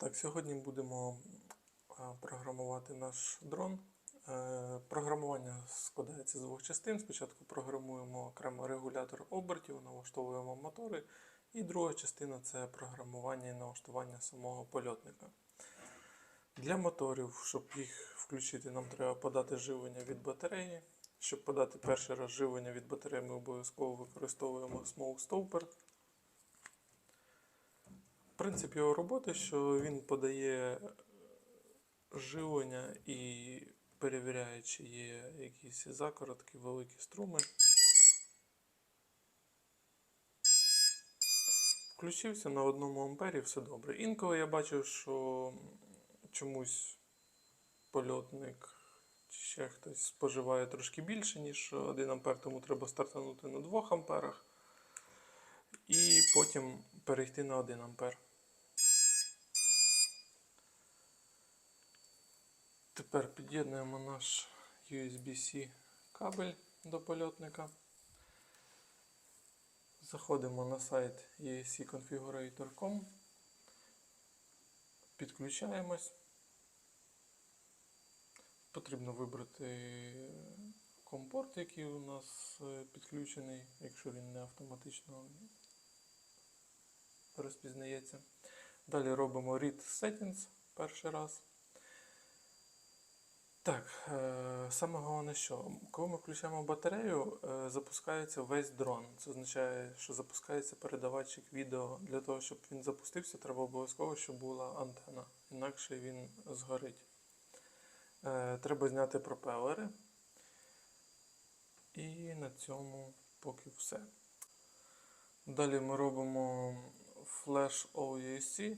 Так, сьогодні будемо програмувати наш дрон. Е, Програмування складається з двох частин. Спочатку програмуємо окремо регулятор обертів, налаштовуємо мотори. І друга частина це програмування і налаштування самого польотника. Для моторів, щоб їх включити, нам треба подати живлення від батареї. Щоб подати перший раз живлення від батареї, ми обов'язково використовуємо Smoke Stopper. Принцип його роботи, що він подає живлення і перевіряє, чи є якісь закоротки, великі струми. Включився на одному ампері, все добре. Інколи я бачив, що чомусь польотник чи ще хтось споживає трошки більше, ніж 1 ампер, тому треба стартанути на 2 амперах і потім перейти на 1 ампер. Тепер під'єднуємо наш USB-C кабель до польотника. Заходимо на сайт escconfigurator.com, підключаємось. Потрібно вибрати компорт, який у нас е, підключений, якщо він не автоматично розпізнається. Далі робимо Read Settings перший раз. Так, е, саме головне, що коли ми включаємо батарею, е, запускається весь дрон. Це означає, що запускається передавачик відео. Для того, щоб він запустився, треба обов'язково, щоб була антена, інакше він згорить. Е, Треба зняти пропелери. І на цьому поки все. Далі ми робимо Flash OESC.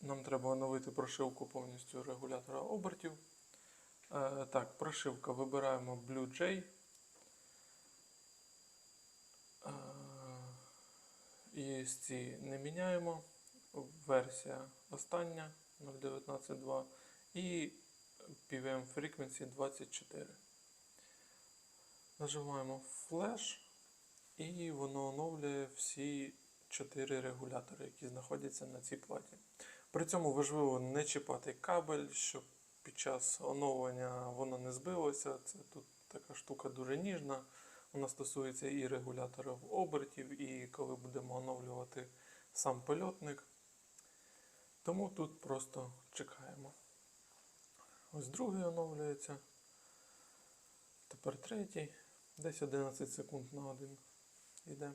Нам треба оновити прошивку повністю регулятора обертів. Е, Так, прошивка. Вибираємо Blue Jay. Е, ESC не міняємо. Версія остання 0.19.2 і PWM Frequency 24. Нажимаємо Flash і воно оновлює всі 4 регулятори, які знаходяться на цій платі. При цьому важливо не чіпати кабель, щоб під час оновлення воно не збилося. Це тут така штука дуже ніжна. Вона стосується і регуляторів обертів, і коли будемо оновлювати сам польотник. Тому тут просто чекаємо. Ось другий оновлюється. Тепер третій. Десь 11 секунд на один йде.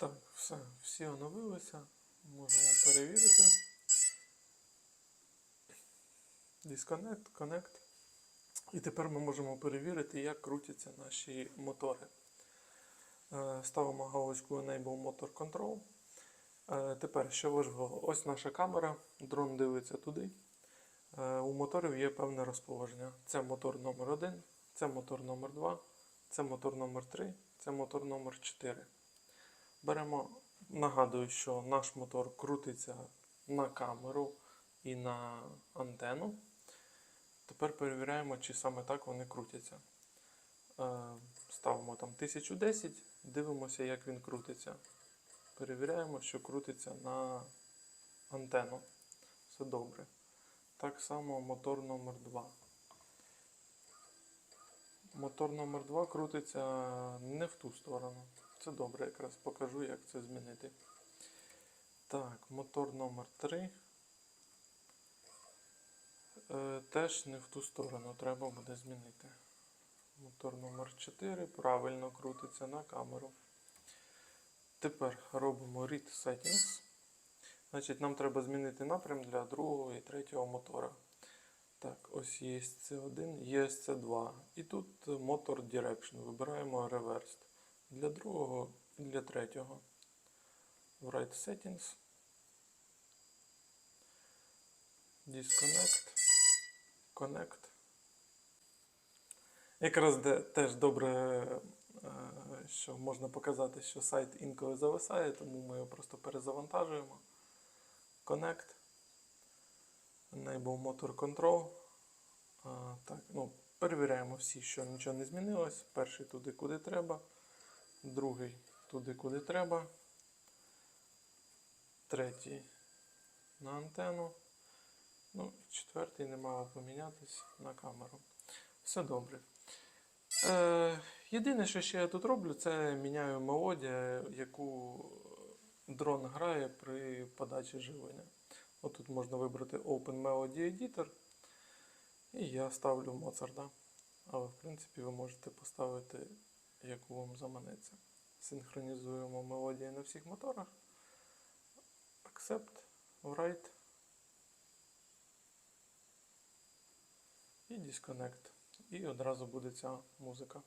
Так, все, всі оновилися. Можемо перевірити. Disconnect, Connect. І тепер ми можемо перевірити, як крутяться наші мотори. Е, Ставимо галочку Enable Motor Control. Е, Тепер, що важливо, ось наша камера, дрон дивиться туди. Е, У моторів є певне розположення. Це мотор номер 1 це мотор номер 2 це мотор номер 3 це мотор номер 4 Беремо, нагадую, що наш мотор крутиться на камеру і на антенну. Тепер перевіряємо, чи саме так вони крутяться. Е, Ставимо там 1010, дивимося, як він крутиться. Перевіряємо, що крутиться на антенну. Все добре. Так само мотор номер 2 Мотор номер 2 крутиться не в ту сторону. Це добре, якраз покажу, як це змінити. Так, мотор номер 3 Е, Теж не в ту сторону треба буде змінити. Мотор номер 4 правильно крутиться на камеру. Тепер робимо Read Settings. Значить, нам треба змінити напрям для другого і третього мотора. Так, ось є C1, є C2. І тут Motor Direction. Вибираємо Reversed. Для другого і для третього. В Write Settings. Disconnect. Connect. Якраз де, теж добре, е, що можна показати, що сайт інколи зависає, тому ми його просто перезавантажуємо. Connect. Enable Motor Control. Так, ну, перевіряємо всі, що нічого не змінилось. Перший туди, куди треба. Другий туди, куди треба. Третій на антенну. Ну, четвертий не мав помінятись на камеру. Все добре. Е, єдине, що ще я тут роблю, це міняю мелодію, яку дрон грає при подачі живлення. Отут можна вибрати Open Melody Editor. І я ставлю Моцарта. Але в принципі ви можете поставити, яку вам заманеться. Синхронізуємо мелодії на всіх моторах. Accept, Write. І Disconnect. І одразу буде ця музика.